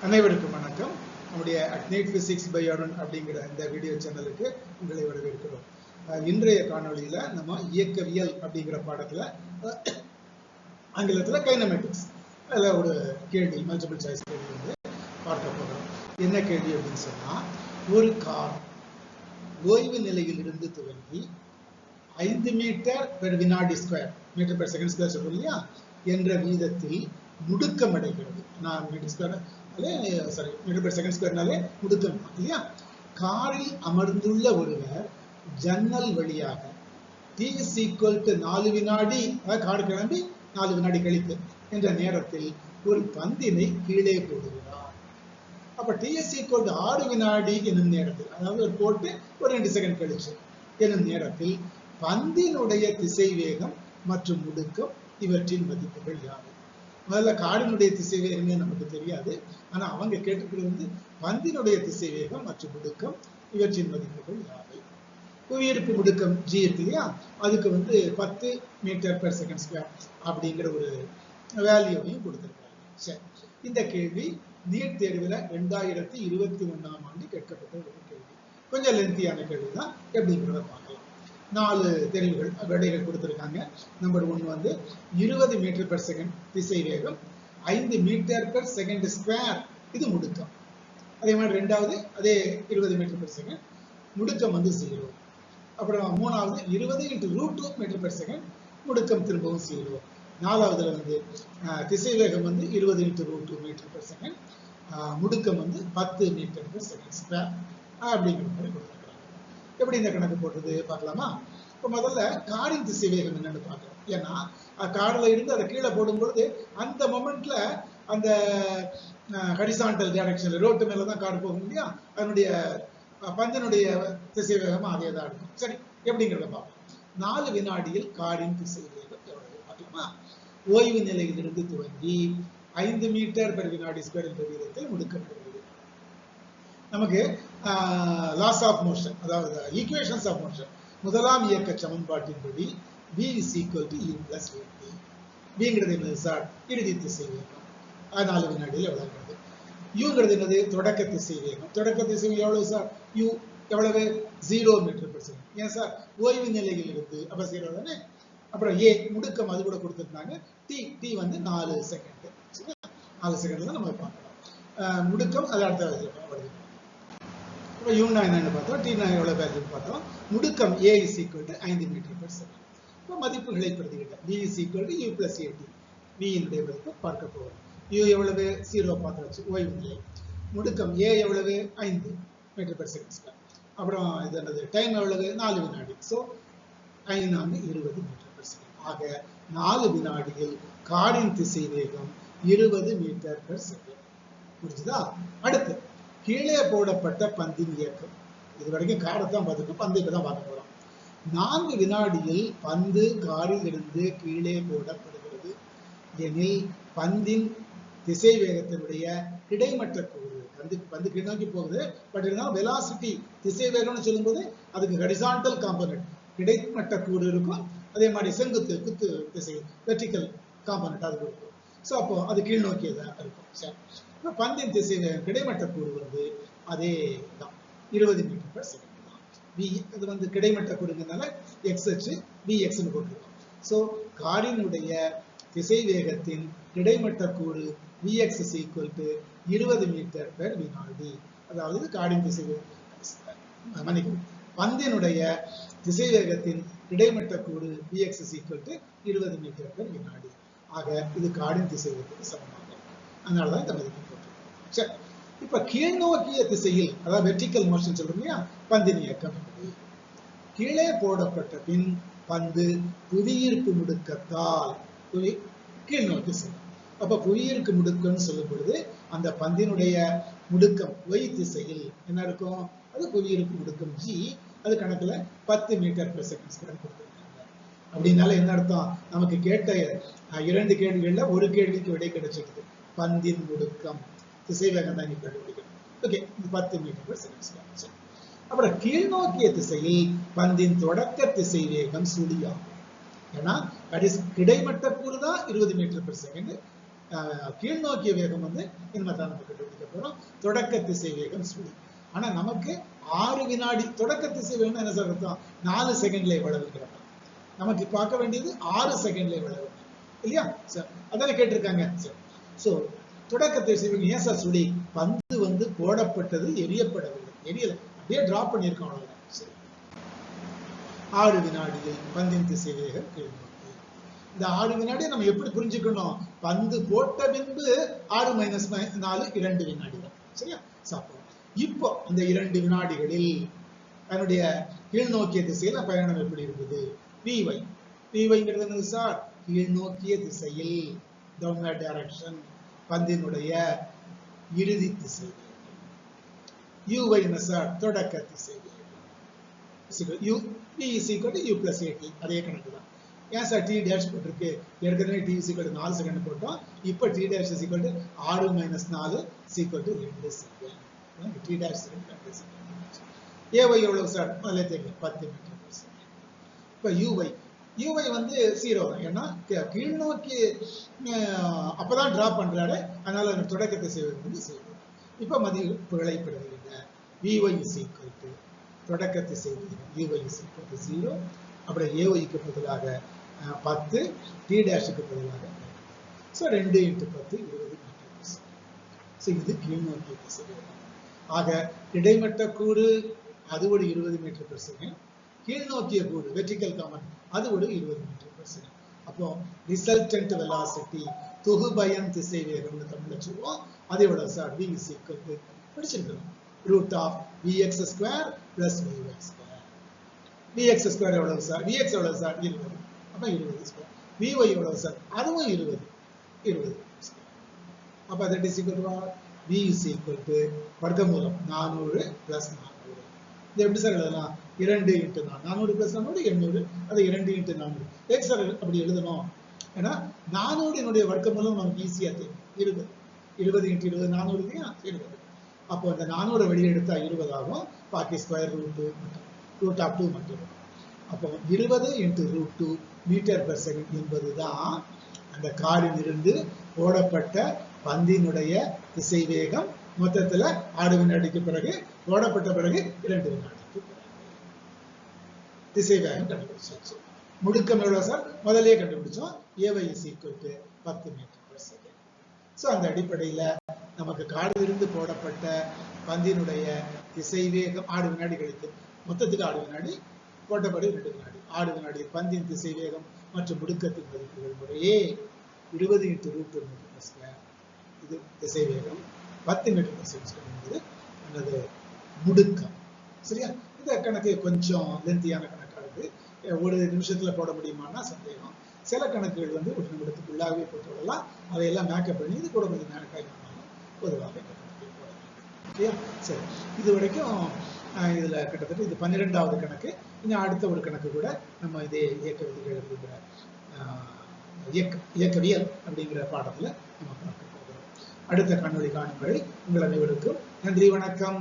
அனைவருக்கும் வணக்கம். நம்முடைய அக்னேட் பிசிக்ஸ் பை அருண் அப்படிங்கிற இந்த வீடியோ சேனலுக்கு உங்களை வரவேற்கிறோம். இன்றைய காணொளியில நம்ம இயக்கவியல் அப்படிங்கிற பாடத்துல ஆங்கிலத்தில் ஆங்கிலத்துல கைனமெட்டிக்ஸ் அதில் ஒரு கேள்வி மல்டிபிள் சாய்ஸ் கேள்வி வந்து பார்க்க போகிறோம் என்ன கேள்வி அப்படின்னு சொன்னால் ஒரு கார் ஓய்வு நிலையில் இருந்து துவங்கி ஐந்து மீட்டர் பெர் வினாடி square metre per second square சொல்றோம் இல்லையா? என்ற வீதத்தில் முடுக்கம் அடைகிறது நான் metre square sorry metre per second ஸ்கொயர்னாலே முடுக்கம் இல்லையா? காரில் அமர்ந்துள்ள ஒருவர் ஜன்னல் வழியாக டி இஸ் ஈக்குவல் டு நாலு வினாடி அதாவது கார் கிளம்பி நாலு வினாடி கழித்து என்ற நேரத்தில் ஒரு பந்தினை கீழே போடுகிறார். அப்ப டிஎஸ் ஈக்குவல் டு ஆறு வினாடி என்னும் நேரத்தில் அதாவது ஒரு போட்டு ஒரு ரெண்டு செகண்ட் கழிச்சு என்னும் நேரத்தில் பந்தினுடைய திசை வேகம் மற்றும் முடுக்கம் இவற்றின் மதிப்புகள் யாவை? முதல்ல காடினுடைய திசை வேகமே நமக்கு தெரியாது. ஆனா அவங்க கேட்டுக்கிறது வந்து பந்தினுடைய திசை வேகம் மற்றும் முடுக்கம் இவற்றின் மதிப்புகள் யாவை? புவியீர்ப்பு முடுக்கம் ஜி இருக்கு இல்லையா? அதுக்கு வந்து பத்து மீட்டர் பெர் செகண்ட் ஸ்கொயர் அப்படிங்கிற ஒரு வேல்யூவையும் கொடுத்துருக்காங்க. சரி. இந்த கேள்வி நீட் தேர்வில் ரெண்டாயிரத்தி இருபத்தி ஒன்றாம் ஆண்டு கேட்கப்பட்ட ஒரு கேள்வி. கொஞ்சம் லென்த்தியான கேள்வி தான் எப்படிங்கிறத பார்க்கலாம். நாலு தெரிவுகள் விடைகள் கொடுத்துருக்காங்க. நம்பர் ஒன் வந்து இருபது மீட்டர் பெர் செகண்ட் திசை வேகம் ஐந்து மீட்டர் பெர் செகண்ட் ஸ்கொயர் இது முடுக்கம். அதே மாதிரி ரெண்டாவது அதே இருபது மீட்டர் பெர் செகண்ட் முடுக்கம் வந்து ஜீரோ அப்புறம் மூணாவது இருபது into root two metre per second முடுக்கம் திரும்பவும் ஜீரோ நாலாவதுல வந்து திசை வேகம் வந்து இருபது into root two metre per second முடுக்கம் வந்து பத்து மீட்டர் பெர் செகண்ட் ஸ்கொயர் அப்படிங்கிற மாதிரி கொடுத்துருக்காங்க. எப்படி இந்த கணக்கு போடுறது பார்க்கலாமா? இப்போ முதல்ல காரின் திசை வேகம் என்னன்னு பார்க்கலாம் ஏன்னா காரில் இருந்து அதை கீழே போடும்பொழுது அந்த மொமெண்ட்ல அந்த ஹரிசாண்டல் டைரக்ஷன்ல ரோட்டு மேல தான் கார் போகும் இல்லையா? அதனுடைய பந்தனுடைய திசை வேகமும் அதே தான் இருக்கும். சரி எப்படிங்கிறத பார்ப்போம். நாலு வினாடியில் காரின் திசை வேகம் எவ்வளவு பார்க்கலாமா? ஓய்வு நிலையிலிருந்து துவங்கி ஐந்து மீட்டர் பெர் வினாடி ஸ்கொயர் என்ற வீதத்தில் முடுக்கப்படுகிறது. நமக்கு லாஸ் ஆஃப் மோஷன் அதாவது ஈக்குவேஷன்ஸ் ஆஃப் மோஷன் முதலாம் இயக்க சமன்பாட்டின்படி e v is equal to u plus vt விங்கிறது என்னது சார் இறுதி திசை வேகம். நாலு வினாடியில் விளங்குறது யூங்கிறது என்னது? தொடக்க திசை வேகம். தொடக்க திசை எவ்வளவு சார் u எவ்வளவு? ஜீரோ மீட்டர் பர் செகண்ட் ஏன் சார் ஓய்வு நிலையில் இருந்து அப்போ ஜீரோ தானே? அப்புறம் ஏ முடுக்கம் அது கூட கொடுத்துருந்தாங்க. டி டி வந்து நாலு செகண்ட் நாலு செகண்ட் தான் நம்ம பார்க்கலாம் முடுக்கம் அது அடுத்த வருது. இப்போ யூனா என்னன்னு பார்த்தோம் டி நான் எவ்வளோ வேல்யூ பார்த்தோம். முடுக்கம் ஏ இஸ் ஈக்குவல் டு ஐந்து மீட்டர் பர் செகண்ட் இப்போ மதிப்புகளை பிரதிகிட்டேன் B is equal to U plus AT பியினுடைய மதிப்பு பார்க்க போகிறோம் யூ எவ்வளவு? ஜீரோ பார்த்தாச்சு ஓய்வு நிலை முடுக்கம் ஏ எவ்வளவு? ஐந்து மீட்டர் பர் செகண்ட் அப்புறம் இது என்னது? டைம் எவ்வளவு? நாலு வினாடி. ஸோ ஐந்து இருபது மீட்டர் பர் செகண்ட் ஆக நாலு வினாடியில் காரின் திசை வேகம் இருபது மீட்டர் பர் செகண்ட் புரிஞ்சுதா? அடுத்து கீழே போடப்பட்ட பந்தின் இயக்கம். இது வரைக்கும் காரை தான் பார்த்துட்டு இப்போ தான் பார்க்க போகிறோம் நான்கு வினாடியில் பந்து காரில் இருந்து கீழே போடப்படுகிறது. எனில் பந்தின் திசை வேகத்தினுடைய கிடைமட்ட கூறு பந்து பந்து கீழ் நோக்கி போகுது. பட் இருந்தாலும் வெலாசிட்டி திசை வேகம்னு சொல்லும்போது அதுக்கு ஹரிசாண்டல் காம்பனட் கிடைமட்ட கூறு இருக்கும். அதே மாதிரி செங்குத்து குத்து திசை வெர்டிக்கல் காம்பனட் அது இருக்கும். ஸோ அப்போ அது கீழ் நோக்கியதாக இருக்கும். சரி. பந்தின் திசை கிடைமட்ட கூறு வந்து அதே தான். இருபது மீட்டர் பர் செகண்ட் தான். வி அது வந்து கிடைமட்ட கூறுங்கிறதுனால எக்ஸ் அச்சு வி எக்ஸ்னு போட்டுருக்கோம் ஸோ காரினுடைய திசை வேகத்தின் கிடைமட்ட கூறு Vx இஸ் ஈக்குவல் டு இருபது மீட்டர் பெர் வினாடி. அதாவது காரின் திசை மன்னிக்கும் பந்தினுடைய திசை வேகத்தின் கிடைமட்ட கூறு Vx இஸ் ஈக்குவல் டு இருபது மீட்டர் பெர் வினாடி. ஆக இது காடின் திசை வேகத்துக்கு சமமாகும் அதனாலதான் இந்த மதிப்பு சரி. இப்ப கீழ்நோக்கிய திசையில் அதாவது வெர்டிக்கல் மோஷன் சொல்றோம் இல்லையா? பந்தின் இயக்கம் கீழே போடப்பட்ட பின் பந்து புவியீர்ப்பு முடுக்கத்தால் புவி கீழ் நோக்கி செல்லும். அப்ப புவியீர்ப்பு முடுக்கம்னு சொல்லும் பொழுது அந்த பந்தினுடைய முடுக்கம் ஒய் திசையில் என்ன இருக்கும்? அது புவியீர்ப்பு முடுக்கம் ஜி அது கணக்குல பத்து மீட்டர் பெர் செகண்ட் ஸ்கொயர் கொடுத்துருக்காங்க. அப்படின்னால என்ன அர்த்தம்? நமக்கு கேட்ட இரண்டு கேள்விகள்ல ஒரு கேள்விக்கு விடை கிடைச்சிருக்குது. பந்தின் முடுக்கம் திசை வேகம் தான் இங்க கண்டுபிடிக்கணும் ஓகே பத்து மீட்டர் பெர் செகண்ட் ஸ்கொயர் சரி. அப்புறம் கீழ்நோக்கிய திசையில் பந்தின் தொடக்க திசை வேகம் சுழியாகும். ஏன்னா கடைசி கிடைமட்ட கூறு தான் இருபது மீட்டர் பெர் செகண்ட் அஹ், கீழ்நோக்கிய வேகம் வந்து இனிமேதான் நம்ம கண்டுபிடிக்க போறோம். தொடக்க திசை வேகம் சுழி. ஆனா நமக்கு ஆறு வினாடி தொடக்க திசை வேகம் என்ன சார் அர்த்தம்? நாலு செகண்ட்ல வளவுங்கிறப்ப நமக்கு பார்க்க வேண்டியது ஆறு செகண்ட்ல வளவு இல்லையா? சார். அதான கேட்டிருக்காங்க. சார். ஸோ தொடக்கத்தை திசை வேகம் ஏன் சார் சுழி பந்து வந்து போடப்பட்டது எரியப்படவில்லை எரியல. அப்படியே டிராப் பண்ணியிருக்கோம் அவ்வளவுதான். சரி. ஆறு வினாடியில் பந்தின் திசை வேகம் கேள்வி இந்த ஆறு வினாடியை நம்ம எப்படி புரிஞ்சுக்கணும்? பந்து போட்ட பின்பு ஆறு மைனஸ் நாலு இரண்டு வினாடி தான் சரியா? சாப்பிடும் இப்போ இந்த இரண்டு வினாடிகளில் தன்னுடைய கீழ்நோக்கிய திசையில பயணம் எப்படி இருக்குது? விவை விவைங்கிறது என்னது சார்? கீழ்நோக்கிய திசையில். டவுன்வர்ட் டைரக்ஷன் பந்தினுடைய இறுதி திசை. யூவை என்ன சார் தொடக்க திசை. U T is U plus AT அதே கணக்கு தான். ஏன் சார் டி டேஷ் போட்டிருக்கு? ஏற்கனவே டி இஸ் நாலு செகண்ட் போட்டோம். இப்போ டி டேஷ் இஸ் டு ஆறு மைனஸ் நாலு ஈக்குவல் டு ரெண்டு செகண்ட் டி டேஷ் ரெண்டு செகண்ட் ஏஒய் எவ்வளவு சார் அதில் தெரியும் பத்து மீட்டர் இப்போ யூஒய் யூஐ வந்து ஜீரோ தான் ஏன்னா கீ- கீழ்நோக்கி அப்பதான் டிரா பண்றாரு. அதனால அந்த தொடக்கத்தை செய்வது வந்து செய்வோம் இப்போ மதிப்புகளை பெறுவீங்க விஒய் இஸ் ஈக்குவல் டு தொடக்கத்தை செய்வது. UY is equal to zero அப்புறம் ஏஒய்க்கு பதிலாக பத்து. டி டேஷுக்கு பதிலாக ஸோ ரெண்டு இன்ட்டு பத்து இருபது மீட்டர் ஸோ இது கீழ்நோக்கி திசை ஆக கிடைமட்ட கூறு அது ஒரு இருபது மீட்டர் பெர் செகண்ட் கீழ்நோக்கிய கூறு வெர்டிக்கல் காமன் அது ஒரு இருபது மீட்டர் பர் செகண்ட் அப்போ ரிசல்டன்ட் வெலாசிட்டி தொகுபயன் திசை வேகம்னு தமிழ் வச்சுருவோம் அது எவ்வளவு sir V is equal to படிச்சிருக்கிறோம் root of VX square plus VY square VX square எவ்வளவு சார் விஎக்ஸ் எவ்வளவு சார் இருபது. அப்போ இருபது ஸ்கொயர் விஒய் எவ்வளவு சார் அதுவும் இருபது. இருபது அப்போ that is equal to v is equal to வர்க்கமூலம் நானூறு பிளஸ் நானூறு. இது எப்படி சார் எழுதலாம்? இரண்டு இன்ட்டு நான் நானூறு பிளஸ் நானூறு எண்ணூறு. அது இரண்டு இன்ட்டு நானூறு. எக்ஸ் சார் அப்படி எழுதணும்? ஏன்னா நானூறு என்னுடைய வர்க்கமூலம் நமக்கு ஈஸியாக தெரியும். இருபது. இருபது இன்ட்டு இருபது நானூறு இல்லையா? இருபது. அப்போ அந்த நானூறு வெளியே எடுத்தால் இருபது ஆகும். பாக்கி ஸ்கொயர் ரூட் மட்டும். ரூட் ஆஃப் டூ மட்டும். அப்போ இருபது into root two metre per second என்பதுதான் அந்த காரிலிருந்து போடப்பட்ட பந்தினுடைய திசைவேகம் மொத்தத்துல ஆடு வினாடிக்கு பிறகு ஓடப்பட்ட பிறகு இரண்டு வினாடிக்கு திசைவேகம் திசை வேகம் கண்டுபிடிச்சாச்சு முடுக்கம் எவ்வளவு சார்? முதலே கண்டுபிடிச்சோம். ஏவை இஸ் ஈக்குவல் டு பத்து மீட்டர் செகண்ட் ஸோ அந்த அடிப்படையில நமக்கு காடிலிருந்து போடப்பட்ட பந்தினுடைய திசை வேகம் வினாடி கழித்து மொத்தத்துக்கு ஆடு வினாடி போட்டபடி ரெண்டு வினாடி ஆடு வினாடி பந்தின் திசை வேகம் மற்றும் முடுக்கத்தின் மதிப்புகள் முறையே இருபது இன்ட்டு ரூட் இது திசை வேகம் பத்து மீட்டர் per என்பது எனது முடுக்கம். சரியா? இந்த கணக்கு கொஞ்சம் லென்த்தியான கணக்காக இருக்கு. ஒரு நிமிஷத்துல போட முடியுமான்னா சந்தேகம். சில கணக்குகள் வந்து ஒரு நிமிடத்துக்குள்ளாகவே போட்டு விடலாம். அதையெல்லாம் மேக்கப் பண்ணி இது கூட கொஞ்சம் நேரம் இருந்தாலும் பொதுவாக சரியா? சரி. இது வரைக்கும் இதுல கிட்டத்தட்ட இது பன்னிரெண்டாவது கணக்கு. இனி அடுத்த ஒரு கணக்கு கூட நம்ம இதே இயக்க விதிகள் அப்படிங்கிற இயக்க இயக்கவியல் அப்படிங்கிற பாடத்துல நம்ம பார்க்கலாம். அடுத்த காணொளி காணும் வரை உங்கள் அனைவருக்கும் நன்றி வணக்கம்.